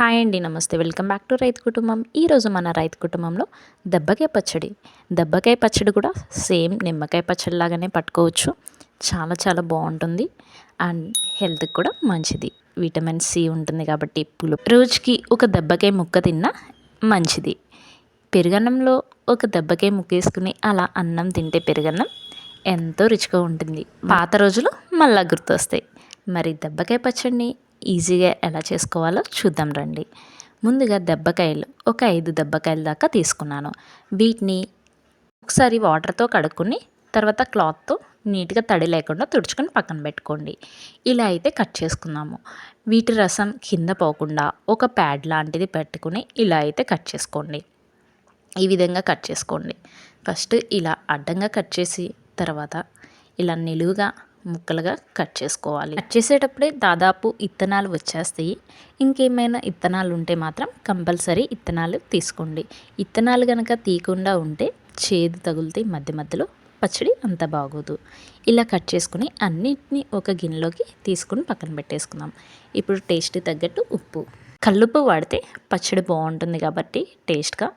Hi అండి నమస్తే. Welcome back to రైతు కుటుంబం. ఈరోజు మన రైతు కుటుంబంలో దెబ్బకాయ పచ్చడి. దెబ్బకాయ పచ్చడి కూడా సేమ్ నిమ్మకాయ పచ్చడి లాగానే పట్టుకోవచ్చు. చాలా చాలా బాగుంటుంది. అండ్ హెల్త్కి కూడా మంచిది. విటమిన్ సి ఉంటుంది కాబట్టి పులు రోజుకి ఒక దెబ్బకాయ ముక్క తిన్నా మంచిది. పెరుగన్నంలో ఒక దెబ్బకాయ ముక్క వేసుకుని అలా అన్నం తింటే పెరుగన్నం ఎంతో రుచిగా ఉంటుంది. పాత రోజులు మళ్ళా గుర్తొస్తాయి. మరి దెబ్బకాయ పచ్చడిని ఈజీగా ఎలా చేసుకోవాలో చూద్దాం రండి. ముందుగా దెబ్బకాయలు ఒక ఐదు దెబ్బకాయల దాకా తీసుకున్నాను. వీటిని ఒకసారి వాటర్తో కడుక్కొని తర్వాత క్లాత్తో నీట్గా తడి లేకుండా తుడుచుకొని పక్కన పెట్టుకోండి. ఇలా అయితే కట్ చేసుకుందాము వీటి రసం కింద పోకుండా ఒక ప్యాడ్ లాంటిది పెట్టుకుని ఇలా అయితే కట్ చేసుకోండి. ఈ విధంగా కట్ చేసుకోండి. ఫస్ట్ ఇలా అడ్డంగా కట్ చేసి తర్వాత ఇలా నిలువుగా ముక్కలుగా కట్ చేసుకోవాలి. కట్ చేసేటప్పుడే దాదాపు ఇత్తనాలు వచ్చేస్తాయి. ఇంకేమైనా ఇత్తనాలు ఉంటే మాత్రం కంపల్సరీ ఇత్తనాలు తీసుకోండి. ఇత్తనాలు కనుక తీయకుండా ఉంటే చేదు తగులుతాయి మధ్య మధ్యలో పచ్చడి అంత బాగోదు. ఇలా కట్ చేసుకుని అన్నిటిని ఒక గిన్నెలోకి తీసుకుని పక్కన పెట్టేసుకుందాం. ఇప్పుడు టేస్ట్ తగ్గట్టు ఉప్పు. కల్లుప్పు వాడితే పచ్చడి బాగుంటుంది కాబట్టి టేస్ట్గా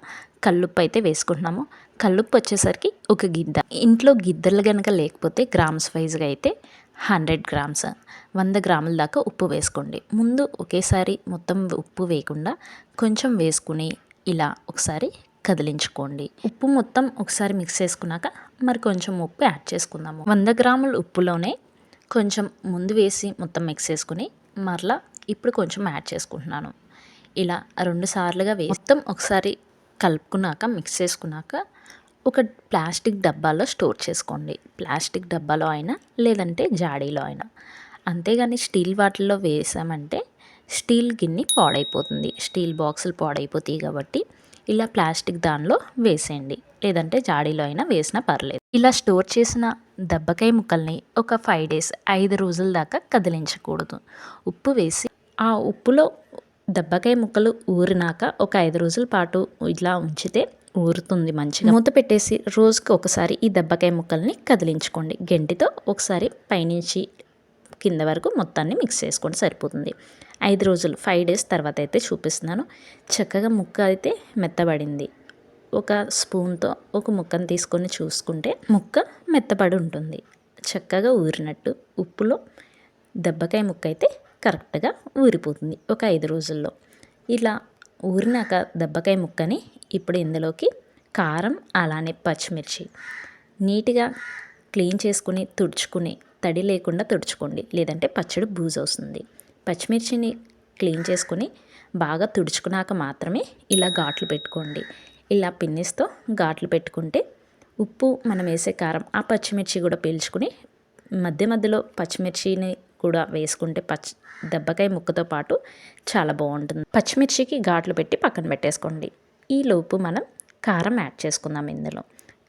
కల్లుప్పు అయితే వేసుకుంటున్నాము. కల్లుప్పు వచ్చేసరికి ఒక గిద్ద. ఇంట్లో గిద్దలు కనుక లేకపోతే గ్రామ్స్ వైజ్గా అయితే హండ్రెడ్ గ్రామ్స్ వంద గ్రాముల దాకా ఉప్పు వేసుకోండి. ముందు ఒకేసారి మొత్తం ఉప్పు వేయకుండా కొంచెం వేసుకుని ఇలా ఒకసారి కదిలించుకోండి. ఉప్పు మొత్తం ఒకసారి మిక్స్ చేసుకున్నాక మరి కొంచెం ఉప్పు యాడ్ చేసుకుందాము. వంద గ్రాముల ఉప్పులోనే కొంచెం ముందు వేసి మొత్తం మిక్స్ చేసుకుని మరలా ఇప్పుడు కొంచెం యాడ్ చేసుకుంటున్నాను. ఇలా రెండు సార్లుగా వేసి మొత్తం ఒకసారి కలుపుకున్నాక మిక్స్ చేసుకున్నాక ఒక ప్లాస్టిక్ డబ్బాలో స్టోర్ చేసుకోండి. ప్లాస్టిక్ డబ్బాలో అయినా లేదంటే జాడీలో అయినా. అంతేగాని స్టీల్ వాటిల్లో వేసామంటే స్టీల్ గిన్నె పాడైపోతుంది. స్టీల్ బాక్సులు పాడైపోతాయి కాబట్టి ఇలా ప్లాస్టిక్ దానిలో వేసేయండి. లేదంటే జాడీలో అయినా వేసినా పర్లేదు. ఇలా స్టోర్ చేసిన దెబ్బకాయ ముక్కల్ని ఒక ఫైవ్ డేస్ ఐదు రోజుల దాకా కదిలించకూడదు. ఉప్పు వేసి ఆ ఉప్పులో దెబ్బకాయ ముక్కలు ఊరినాక ఒక ఐదు రోజుల పాటు ఇలా ఉంచితే ఊరుతుంది మంచిగా. మూత పెట్టేసి రోజుకి ఒకసారి ఈ దెబ్బకాయ ముక్కల్ని కదిలించుకోండి. గంటితో ఒకసారి పైనుంచి కింద వరకు మొత్తాన్ని మిక్స్ చేసుకోండి సరిపోతుంది. ఐదు రోజులు ఫైవ్ డేస్ తర్వాత అయితే చూపిస్తున్నాను. చక్కగా ముక్క అయితే మెత్తబడింది. ఒక స్పూన్తో ఒక ముక్కను తీసుకొని చూసుకుంటే ముక్క మెత్తబడి ఉంటుంది. చక్కగా ఊరినట్టు ఉప్పులో దెబ్బకాయ ముక్క అయితే కరెక్ట్గా ఊరిపోతుంది ఒక ఐదు రోజుల్లో. ఇలా ఊరినాక దెబ్బకాయ ముక్కని ఇప్పుడు ఇందులోకి కారం అలానే పచ్చిమిర్చి నీట్గా క్లీన్ చేసుకుని తుడుచుకుని తడి లేకుండా తుడుచుకోండి. లేదంటే పచ్చడి బూజు వస్తుంది పచ్చిమిర్చిని క్లీన్ చేసుకుని బాగా తుడుచుకున్నాక మాత్రమే ఇలా ఘాట్లు పెట్టుకోండి. ఇలా పిన్నిస్తో ఘాట్లు పెట్టుకుంటే ఉప్పు మనం వేసే కారం ఆ పచ్చిమిర్చి కూడా పీల్చుకుని మధ్య మధ్యలో పచ్చిమిర్చిని కూడా వేసుకుంటే పచ్చి దెబ్బకాయ ముక్కతో పాటు చాలా బాగుంటుంది. పచ్చిమిర్చికి ఘాట్లు పెట్టి పక్కన పెట్టేసుకోండి. ఈ లోపు మనం కారం యాడ్ చేసుకుందాం ఇందులో.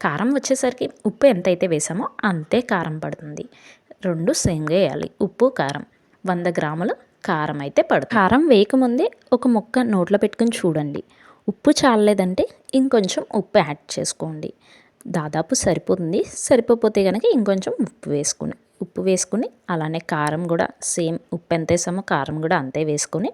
కారం వచ్చేసరికి ఉప్పు ఎంతైతే వేసామో అంతే కారం పడుతుంది. రెండు సేమ్గా వేయాలి ఉప్పు కారం. వంద గ్రాముల కారం అయితే పడుతుంది. కారం వేయకముందే ఒక ముక్క నోట్లో పెట్టుకుని చూడండి. ఉప్పు చాలలేదంటే ఇంకొంచెం ఉప్పు యాడ్ చేసుకోండి. దాదాపు సరిపోతుంది. సరిపోతే కనుక ఇంకొంచెం ఉప్పు వేసుకుని. ఉప్పు వేసుకుని అలానే కారం కూడా సేమ్ ఉప్పు ఎంత వేసామో కారం కూడా అంతే వేసుకొని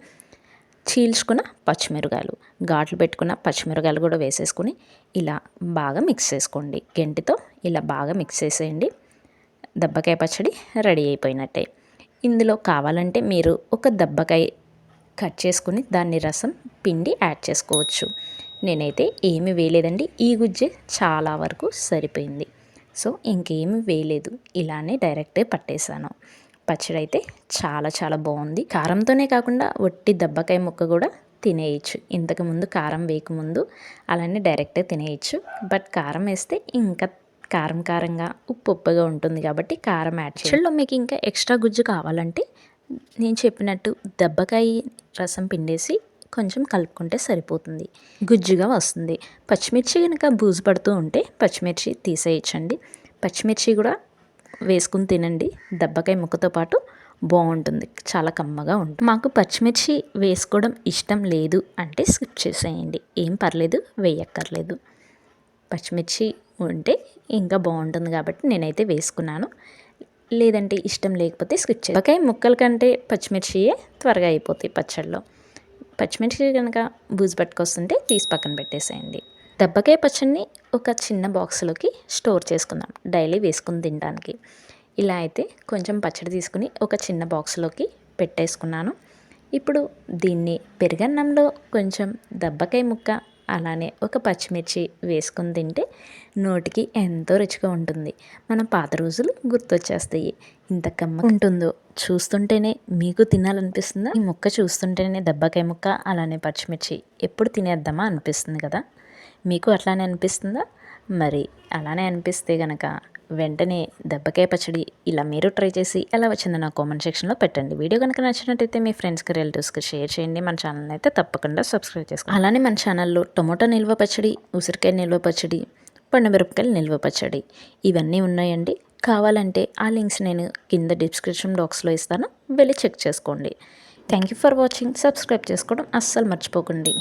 చీల్చుకున్న పచ్చిమిరకాయలు ఘాట్లు పెట్టుకున్న పచ్చిమిరకాయలు కూడా వేసేసుకొని ఇలా బాగా మిక్స్ చేసుకోండి. గెంటితో ఇలా బాగా మిక్స్ చేసేయండి. దెబ్బకాయ పచ్చడి రెడీ అయిపోయినట్టే. ఇందులో కావాలంటే మీరు ఒక దెబ్బకాయ కట్ చేసుకుని దాన్ని రసం పిండి యాడ్ చేసుకోవచ్చు. నేనైతే ఏమి వేయలేదండి. ఈ గుజ్జే చాలా వరకు సరిపోయింది. సో ఇంకేమి వేయలేదు. ఇలానే డైరెక్టే పట్టేశాను. పచ్చడి అయితే చాలా చాలా బాగుంది. కారంతోనే కాకుండా వట్టి దెబ్బకాయ ముక్క కూడా తినేయచ్చు. ఇంతకుముందు కారం వేయకముందు అలానే డైరెక్టే తినేయచ్చు. బట్ కారం వేస్తే ఇంకా కారం కారంగా ఉప్పు ఉప్పుగా ఉంటుంది కాబట్టి కారం యాడ్ చేయండి మీకు ఇంకా ఎక్స్ట్రా గుజ్జు కావాలంటే నేను చెప్పినట్టు దెబ్బకాయ రసం పిండేసి కొంచెం కలుపుకుంటే సరిపోతుంది. గుజ్జుగా వస్తుంది. పచ్చిమిర్చి కనుక బూజు పడుతూ ఉంటే పచ్చిమిర్చి తీసేయచ్చండి. పచ్చిమిర్చి కూడా వేసుకుని తినండి. దెబ్బకాయ ముక్కతో పాటు బాగుంటుంది. చాలా కమ్మగా ఉంటుంది. మాకు పచ్చిమిర్చి వేసుకోవడం ఇష్టం లేదు అంటే స్కిప్ చేసేయండి. ఏం పర్లేదు వేయక్కర్లేదు. పచ్చిమిర్చి ఉంటే ఇంకా బాగుంటుంది కాబట్టి నేనైతే వేసుకున్నాను. లేదంటే ఇష్టం లేకపోతే స్కిప్ చేయాలి ముక్కల కంటే పచ్చిమిర్చియే త్వరగా అయిపోతాయి పచ్చళ్ళలో. పచ్చిమిర్చి కనుక బూజు పట్టుకొస్తుంటే తీసి పక్కన పెట్టేసేయండి. దెబ్బకాయ పచ్చడిని ఒక చిన్న బాక్స్లోకి స్టోర్ చేసుకుందాం డైలీ వేసుకుని తినడానికి. ఇలా అయితే కొంచెం పచ్చడి తీసుకుని ఒక చిన్న బాక్స్లోకి పెట్టేసుకున్నాను. ఇప్పుడు దీన్ని పెరుగన్నంలో కొంచెం దెబ్బకాయ ముక్క అలానే ఒక పచ్చిమిర్చి వేసుకుని తింటే నోటికి ఎంతో రుచిగా ఉంటుంది. మన పాత రోజులు గుర్తొచ్చేస్తాయి. ఇంత కమ్మ ఉంటుందో చూస్తుంటేనే మీకు తినాలనిపిస్తుందా? ఈ ముక్క చూస్తుంటేనే దెబ్బకాయ ముక్క అలానే పచ్చిమిర్చి ఎప్పుడు తినేద్దామా అనిపిస్తుంది కదా? మీకు అట్లానే అనిపిస్తుందా? మరి అలానే అనిపిస్తే గనక వెంటనే దెబ్బకాయ పచ్చడి ఇలా మీరు ట్రై చేసి ఎలా వచ్చిందో నా కామెంట్ సెక్షన్లో పెట్టండి. వీడియో కనుక నచ్చినట్టయితే మీ ఫ్రెండ్స్కి రిలేటివ్స్కి షేర్ చేయండి. మన ఛానల్ అయితే తప్పకుండా సబ్స్క్రైబ్ చేసుకోండి. అలానే మన ఛానల్లో టొమాటో నిల్వ పచ్చడి ఉసిరికాయ నిల్వ పచ్చడి పండుమిరపకాయలు నిల్వ పచ్చడి ఇవన్నీ ఉన్నాయండి. కావాలంటే ఆ లింక్స్ నేను కింద డిస్క్రిప్షన్ బాక్స్లో ఇస్తాను. వెళ్ళి చెక్ చేసుకోండి. Thank you for watching. Subscribe చేసుకోవడం అస్సలు మర్చిపోకండి.